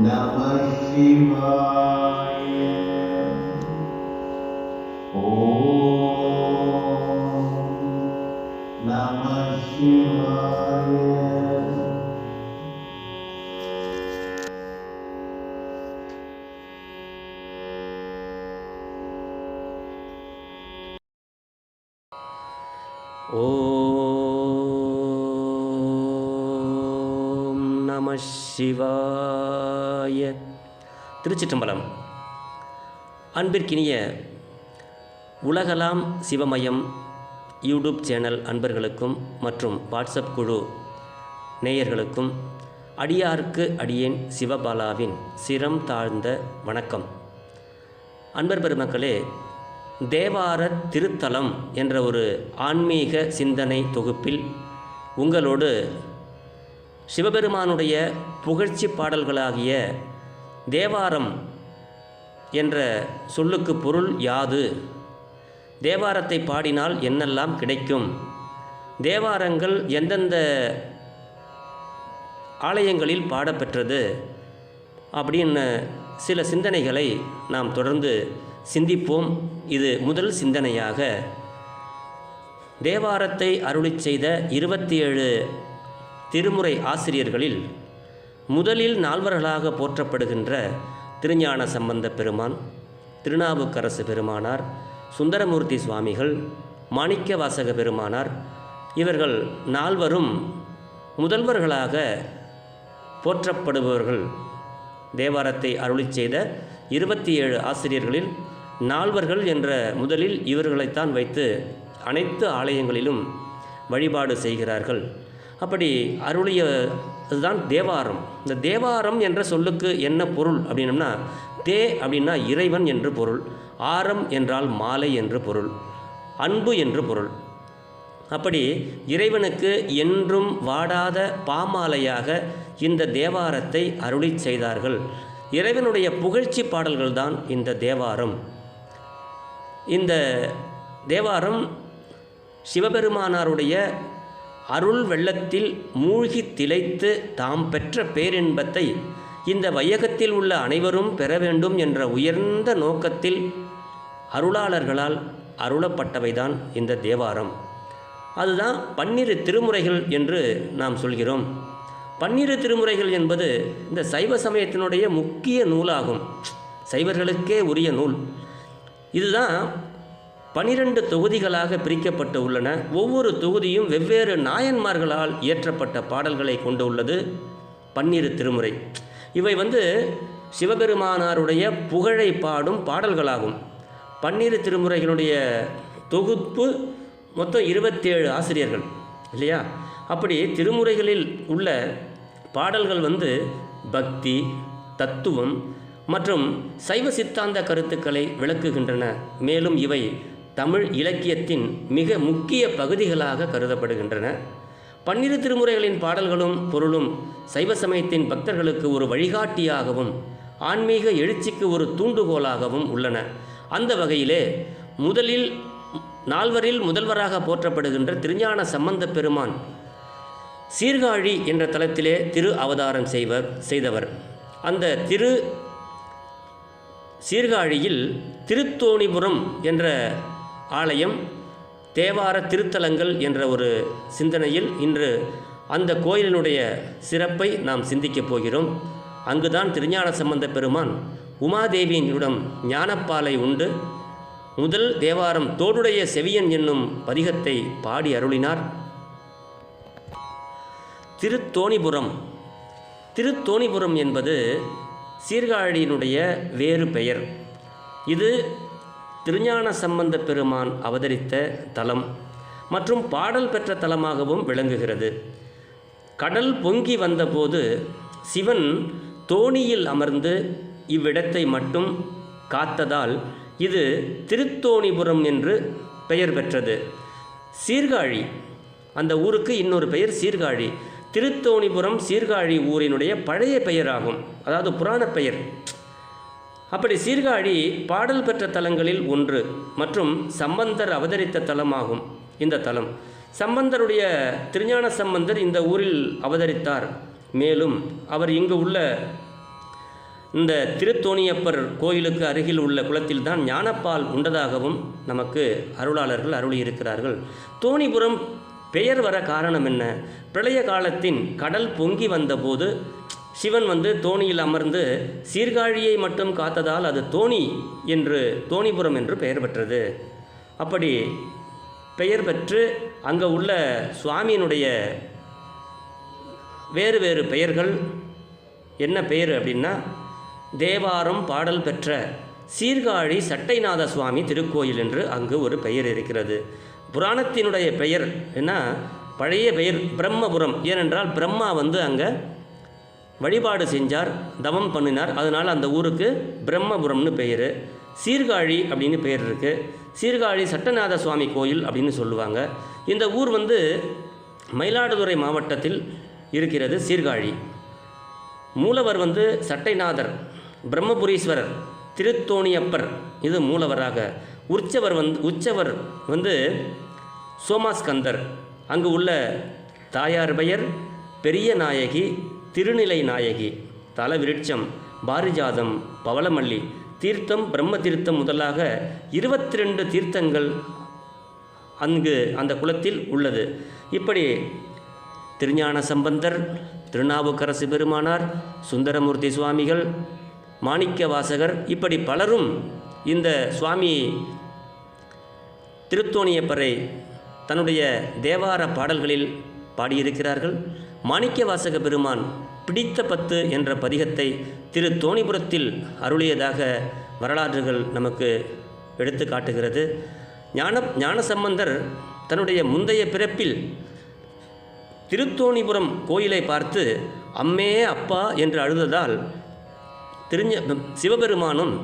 Namah Shivaya. ஓம் நம சிவாய. திருச்சிற்றம்பலம். அன்பிற்கினிய உலகலாம் சிவமயம் யூடியூப் சேனல் அன்பர்களுக்கும் மற்றும் வாட்ஸ்அப் குழு நேயர்களுக்கும் அடியார்க்கு அடியேன் சிவபாலாவின் சிரம் தாழ்ந்த வணக்கம். அன்பர் பெருமக்களே தேவார திருத்தலம் என்ற ஒரு ஆன்மீக சிந்தனை தொகுப்பில் உங்களோடு சிவபெருமானுடைய புகழ்ச்சி பாடல்களாகிய தேவாரம் என்ற சொல்லுக்கு பொருள் யாது? தேவாரத்தை பாடினால் என்னெல்லாம் கிடைக்கும்? தேவாரங்கள் எந்தெந்த ஆலயங்களில் பாடப்பெற்றது? அப்படின்னு சில சிந்தனைகளை நாம் தொடர்ந்து சிந்திப்போம். இது முதல் சிந்தனையாக. தேவாரத்தை அருளிச் செய்த இருபத்தி ஏழு திருமுறை ஆசிரியர்களில் முதலில் நால்வர்களாக போற்றப்படுகின்ற திருஞான சம்பந்த பெருமான் திருநாவுக்கரசு பெருமானார் சுந்தரமூர்த்தி சுவாமிகள் மாணிக்க வாசக பெருமானார். இவர்கள் நால்வரும் முதல்வர்களாக போற்றப்படுபவர்கள். தேவாரத்தை அருளி செய்த இருபத்தி ஏழு ஆசிரியர்களில் நால்வர்கள் என்ற முதலில் இவர்களைத்தான் வைத்து அனைத்து ஆலயங்களிலும் வழிபாடு செய்கிறார்கள். அப்படி அருளிய அதுதான் தேவாரம். இந்த தேவாரம் என்ற சொல்லுக்கு என்ன பொருள் அப்படின்னம்னா தே அப்படின்னா இறைவன் என்று பொருள் ஆரம் என்றால் மாலை என்று பொருள் அன்பு என்று பொருள். அப்படி இறைவனுக்கு என்றும் வாடாத பாமாலையாக இந்த தேவாரத்தை அருளிச் செய்தார்கள். இறைவனுடைய புகழ்ச்சி பாடல்கள்தான் இந்த தேவாரம். இந்த தேவாரம் சிவபெருமானாருடைய அருள் வெள்ளத்தில் மூழ்கி திளைத்து தாம் பெற்ற பேரின்பத்தை இந்த வையகத்தில் உள்ள அனைவரும் பெற வேண்டும் என்ற உயர்ந்த நோக்கத்தில் அருளாளர்களால் அருளப்பட்டவைதான் இந்த தேவாரம். அதுதான் பன்னிரு திருமுறைகள் என்று நாம் சொல்கிறோம். பன்னிரு திருமுறைகள் என்பது இந்த சைவ சமயத்தினுடைய முக்கிய நூலாகும். சைவர்களுக்கே உரிய நூல். இதுதான் பனிரெண்டு தொகுதிகளாக பிரிக்கப்பட்டு உள்ளன. ஒவ்வொரு தொகுதியும் வெவ்வேறு நாயன்மார்களால் இயற்றப்பட்ட பாடல்களை கொண்டு உள்ளது பன்னிரு திருமுறை. இவை வந்து சிவபெருமானாருடைய புகழை பாடும் பாடல்களாகும். பன்னிரு திருமுறைகளுடைய தொகுப்பு மொத்தம் இருபத்தேழு ஆசிரியர்கள் இல்லையா? அப்படி திருமுறைகளில் உள்ள பாடல்கள் வந்து பக்தி தத்துவம் மற்றும் சைவ சித்தாந்த கருத்துக்களை விளக்குகின்றன. மேலும் இவை தமிழ் இலக்கியத்தின் மிக முக்கிய பகுதிகளாக கருதப்படுகின்றன. பன்னிரு திருமுறைகளின் பாடல்களும் பொருளும் சைவ சமயத்தின் பக்தர்களுக்கு ஒரு வழிகாட்டியாகவும் ஆன்மீக எழுச்சிக்கு ஒரு தூண்டுகோலாகவும் உள்ளன. அந்த வகையிலே முதலில் நால்வரில் முதல்வராக போற்றப்படுகின்ற திருஞான சம்பந்த பெருமான் சீர்காழி என்ற தலத்திலே திரு அவதாரம் செய்வர் செய்தவர். அந்த திரு சீர்காழியில் திருத்தோணிபுரம் என்ற ஆலயம் தேவார திருத்தலங்கள் என்ற ஒரு சிந்தனையில் இன்று அந்த கோயிலினுடைய சிறப்பை நாம் சிந்திக்கப் போகிறோம். அங்குதான் திருஞான சம்பந்த பெருமான் உமாதேவியினிடம் ஞானப்பாலை உண்டு. முதல் தேவாரம் தோடுடைய செவியன் என்னும் பதிகத்தை பாடி அருளினார். திருத்தோணிபுரம். திருத்தோணிபுரம் என்பது சீர்காழியினுடைய வேறு பெயர். இது திருஞான சம்பந்த பெருமான் அவதரித்த தலம் மற்றும் பாடல் பெற்ற தலமாகவும் விளங்குகிறது. கடல் பொங்கி வந்தபோது சிவன் தோணியில் அமர்ந்து இவ்விடத்தை மட்டும் காத்ததால் இது திருத்தோணிபுரம் என்று பெயர் பெற்றது. சீர்காழி. அந்த ஊருக்கு இன்னொரு பெயர் சீர்காழி. திருத்தோணிபுரம் சீர்காழி ஊரினுடைய பழைய பெயராகும். அதாவது புராண பெயர். அப்படி சீர்காழி பாடல் பெற்ற தலங்களில் ஒன்று மற்றும் சம்பந்தர் அவதரித்த தலமாகும் இந்த தலம். சம்பந்தருடைய திருஞான சம்பந்தர் இந்த ஊரில் அவதரித்தார். மேலும் அவர் இங்கு உள்ள இந்த திருத்தோணியப்பர் கோயிலுக்கு அருகில் உள்ள குளத்தில்தான் ஞானப்பால் உண்டதாகவும் நமக்கு அருளாளர்கள் அருளியிருக்கிறார்கள். தோணிபுரம் பெயர் வர காரணம் என்ன? பிரளய காலத்தின் கடல் பொங்கி வந்தபோது சிவன் வந்து தோணியில் அமர்ந்து சீர்காழியை மட்டும் காத்ததால் அது தோணி என்று தோணிபுரம் என்று பெயர் பெற்றது. அப்படி பெயர் பெற்று அங்கே உள்ள சுவாமியினுடைய வேறு வேறு பெயர்கள் என்ன பெயர் அப்படின்னா தேவாரம் பாடல் பெற்ற சீர்காழி சட்டைநாத சுவாமி திருக்கோயில் என்று அங்கு ஒரு பெயர் இருக்கிறது. புராணத்தினுடைய பெயர் என்ன? பழைய பெயர் பிரம்மபுரம். ஏனென்றால் பிரம்மா வந்து அங்கே வழிபாடு செஞ்சார் தவம் பண்ணினார். அதனால் அந்த ஊருக்கு பிரம்மபுரம்னு பெயர். சீர்காழி அப்படின்னு பெயர் இருக்குது சீர்காழி சட்டநாத சுவாமி கோயில் அப்படின்னு சொல்லுவாங்க. இந்த ஊர் வந்து மயிலாடுதுறை மாவட்டத்தில் இருக்கிறது சீர்காழி. மூலவர் வந்து சட்டைநாதர் பிரம்மபுரீஸ்வரர் திருத்தோணியப்பர். இது மூலவராக உற்சவர் வந்து உற்சவர் வந்து சோமாஸ்கந்தர். அங்கு உள்ள தாயார் பெயர் பெரிய நாயகி திருநிலை நாயகி தல விருட்சம் பாரிஜாதம் பவளமல்லி தீர்த்தம் பிரம்ம தீர்த்தம் முதலாக இருபத்தி ரெண்டு தீர்த்தங்கள் அங்கு அந்த குலத்தில் உள்ளது. இப்படி திருஞான சம்பந்தர் திருநாவுக்கரசு பெருமானார் சுந்தரமூர்த்தி சுவாமிகள் மாணிக்க வாசகர் இப்படி பலரும் இந்த சுவாமி திருத்தோணியப்பரை தன்னுடைய தேவார பாடல்களில் பாடியிருக்கிறார்கள். மாணிக்க வாசக பெருமான் பிடித்த பத்து என்ற பதிகத்தை திரு தோணிபுரத்தில் அருளியதாக வரலாறுகள் நமக்கு எடுத்து காட்டுகிறது. ஞான ஞானசம்பந்தர் தன்னுடைய முந்தைய பிறப்பில் திருத்தோணிபுரம் கோயிலை பார்த்து அம்மே அப்பா என்று அழுததால் திருஞ சிவபெருமானும்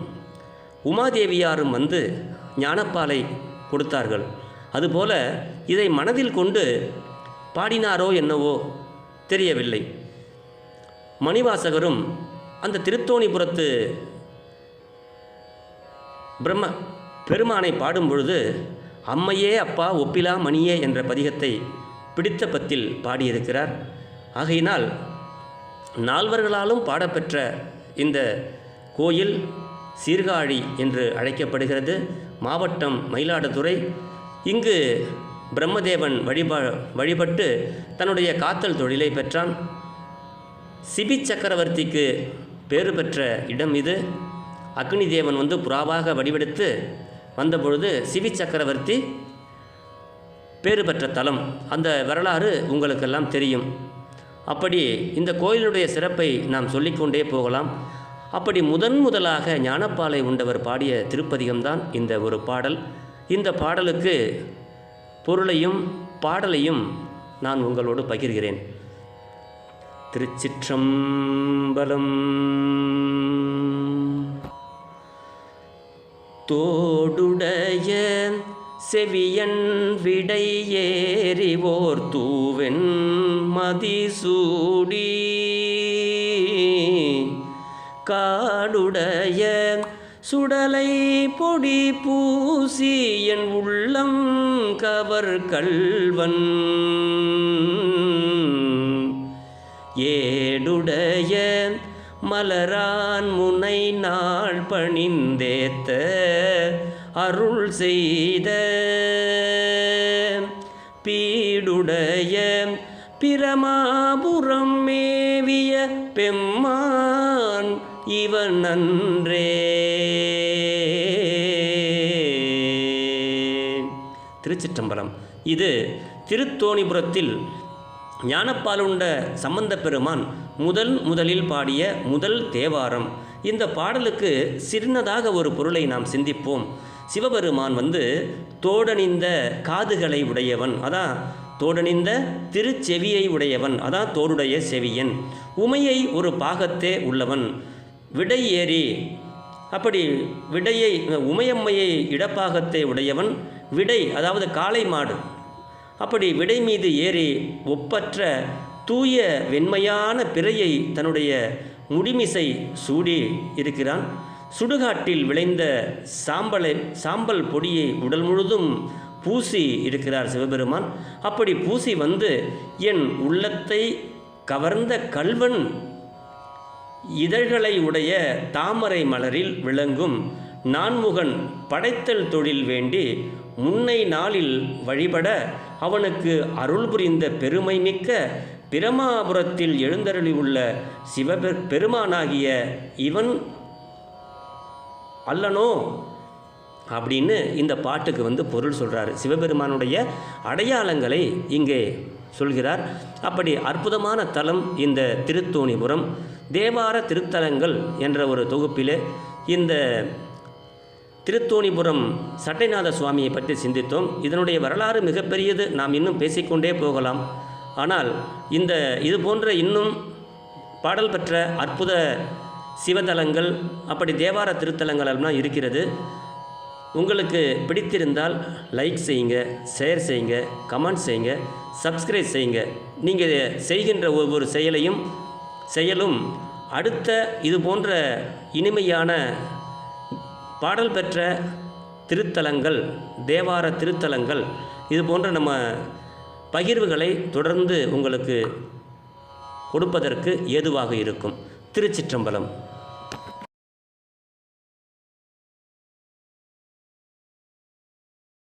உமாதேவியாரும் வந்து ஞானப்பாலை கொடுத்தார்கள். அதுபோல இதை மனதில் கொண்டு பாடினாரோ என்னவோ தெரியவில்லை. மணிவாசகரும் அந்த திருத்தோணிபுரத்து பிரம்ம பெருமானை பாடும் பொழுது அம்மையே அப்பா ஒப்பிலா மணியே என்ற பதிகத்தை பிடித்த பத்தில் பாடியிருக்கிறார். ஆகையினால் நால்வர்களாலும் பாடப்பெற்ற இந்த கோயில் சீர்காழி என்று அழைக்கப்படுகிறது. மாவட்டம் மயிலாடுதுறை. இங்கு பிரம்மதேவன் வழிபா வழிபட்டு தன்னுடைய காத்தல் தொழிலை பெற்றான். சிபி சக்கரவர்த்திக்கு பேறு பெற்ற இடம் இது. அக்னி தேவன் வந்து புறாவாக வடிவெடுத்து வந்தபொழுது சிவி சக்கரவர்த்தி பேறு பெற்ற தலம். அந்த வரலாறு உங்களுக்கெல்லாம் தெரியும். அப்படி இந்த கோயிலுடைய சிறப்பை நாம் சொல்லிக்கொண்டே போகலாம். அப்படி முதன் முதலாக ஞானப்பாலை உண்டவர் பாடிய திருப்பதிகம்தான் இந்த ஒரு பாடல். இந்த பாடலுக்கு பொருளையும் பாடலையும் நான் உங்களோடு பகிர்கிறேன். திருச்சிற்றம்பலம் தோடுடைய செவியன் விடை ஏறிவோர் தூவென் மதிசூடி காடுடைய சுடலை பொடி பூசி என் உள்ளம் கவர் கல்வன். ஏடுடைய மலரான் முனை நாள் பணிந்தேத்த அருள் செய்த பீடுடைய பிரமாபுரம் மேவிய பெம்மா இவன் நன்றே. திருச்சிற்றம்பலம். இது திருத்தோணிபுரத்தில் ஞானப்பாலுண்ட சம்பந்த பெருமான் முதல் முதலில் பாடிய முதல் தேவாரம். இந்த பாடலுக்கு சின்னதாக ஒரு பொருளை நாம் சிந்திப்போம். சிவபெருமான் வந்து தோடணிந்த காதுகளை உடையவன். அதான் தோடணிந்த திருச்செவியை உடையவன். அதான் தோடுடைய செவியன். உமையை ஒரு பாகத்தே உள்ளவன். விடை ஏறி அப்படி விடையை உமையம்மையை இடப்பாகத்தை உடையவன் விடை அதாவது காளை மாடு. அப்படி விடை மீது ஏறி ஒப்பற்ற தூய வெண்மையான பிறையை தன்னுடைய முடிமிசை சூடி இருக்கிறான். சுடுகாட்டில் விளைந்த சாம்பலை சாம்பல் பொடியை உடல் முழுதும் பூசி இருக்கிறார் சிவபெருமான். அப்படி பூசி வந்து என் உள்ளத்தை கவர்ந்த கல்வன் இதழ்களை உடைய தாமரை மலரில் விளங்கும் நான்முகன் படைத்தல் தொழில் வேண்டி முன்னை நாளில் வழிபட அவனுக்கு அருள் புரிந்த பெருமை மிக்க பிரமாபுரத்தில் எழுந்தருளி உள்ள பெருமானாகிய இவன் அல்லனோ? அப்படின்னு இந்த பாட்டுக்கு வந்து பொருள் சொல்கிறாரு சிவபெருமானுடைய அடையாளங்களை இங்கே சொல்கிறார். அப்படி அற்புதமான தலம் இந்த திருத்தோணிபுரம். தேவார திருத்தலங்கள் என்ற ஒரு தொகுப்பில் இந்த திருத்தோணிபுரம் சட்டைநாத சுவாமியை பற்றி சிந்தித்தோம். இதனுடைய வரலாறு மிகப்பெரியது. நாம் இன்னும் பேசிக்கொண்டே போகலாம். ஆனால் இந்த இது போன்ற இன்னும் பாடல் பெற்ற அற்புத சிவதலங்கள் அப்படி தேவார திருத்தலங்கள் எல்லாம் இருக்கிறது. உங்களுக்கு பிடித்திருந்தால் லைக் செய்யுங்க ஷேர் செய்யுங்க கமெண்ட் செய்யுங்க சப்ஸ்கிரைப் செய்யுங்க. நீங்கள் செய்கின்ற ஒவ்வொரு செயலையும் செயலும். அடுத்த இது போன்ற இனிமையான பாடல் பெற்ற திருத்தலங்கள் தேவார திருத்தலங்கள் இது போன்ற நம்ம பகிர்வுகளை தொடர்ந்து உங்களுக்கு கொடுப்பதற்கு ஏதுவாக இருக்கும். திருச்சிற்றம்பலம்.